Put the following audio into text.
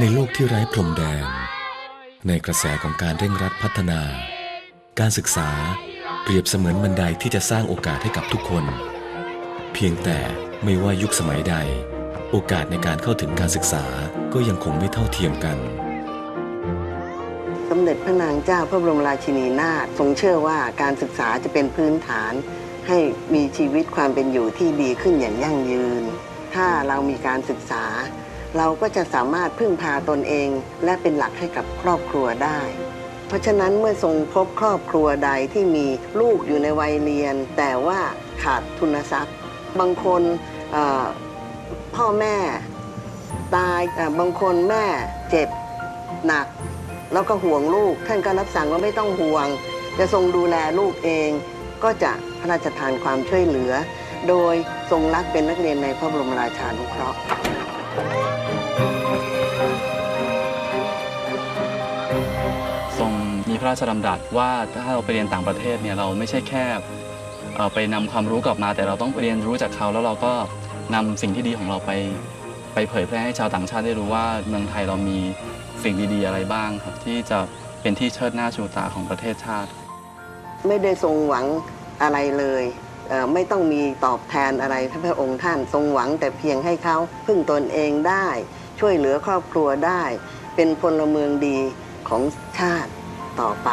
ในโลกที่ไร้พรมแดน ในกระแสของการเร่งรัดพัฒนา การศึกษาเปรียบเสมือนบันไดที่จะสร้างโอกาสให้กับทุกคน เพียงแต่ไม่ว่ายุคสมัยใด โอกาสในการเข้าถึงการศึกษาก็ยังคงไม่เท่าเทียมกัน สมเด็จพระนางเจ้าพระบรมราชินีนาถทรงเชื่อว่าการศึกษาจะเป็นพื้นฐาน ให้มีชีวิตความเป็นอยู่ที่ดีขึ้นอย่างยั่งยืน ถ้าเรามีการศึกษา เราก็จะสามารถพึ่งพาตนเอง และเป็นหลักให้กับครอบครัวได้ เพราะฉะนั้นเมื่อทรงพบครอบครัวใดที่มีลูกอยู่ในวัยเรียน แต่ว่าขาดทุนทรัพย์ บางคนพ่อแม่ตายบางคนแม่เจ็บหนัก แล้วก็ห่วงลูกท่านก็รับสั่งว่าไม่ต้องห่วง จะทรงดูแลลูกเอง ก็จะพระราชทานความช่วยเหลือ โดยทรงรักเป็นนักเรียนในพระบรมราชานุเคราะห์ ทรงมีพระราชดำรัสว่าถ้าเราไปเรียนต่างประเทศเนี่ยเราไม่ใช่แค่ไปนำความรู้กลับมา แต่เราต้องไปเรียนรู้จากเขาแล้วเราก็นำสิ่งที่ดีของเราไป ไปเผยแพร่ให้ชาวต่างชาติได้รู้ว่าเมืองไทยเรามีสิ่งดีๆอะไรบ้างครับที่จะเป็นที่เชิดหน้าชูตาของประเทศชาติ ไม่ได้ทรงหวังอะไรเลยไม่ต้องมีตอบแทนอะไรท่านพระองค์ท่านทรงหวังแต่เพียงให้เขาพึ่งตนเองได้ ช่วยเหลือครอบครัวได้ เป็นพลเมืองดี ของชาติต่อไป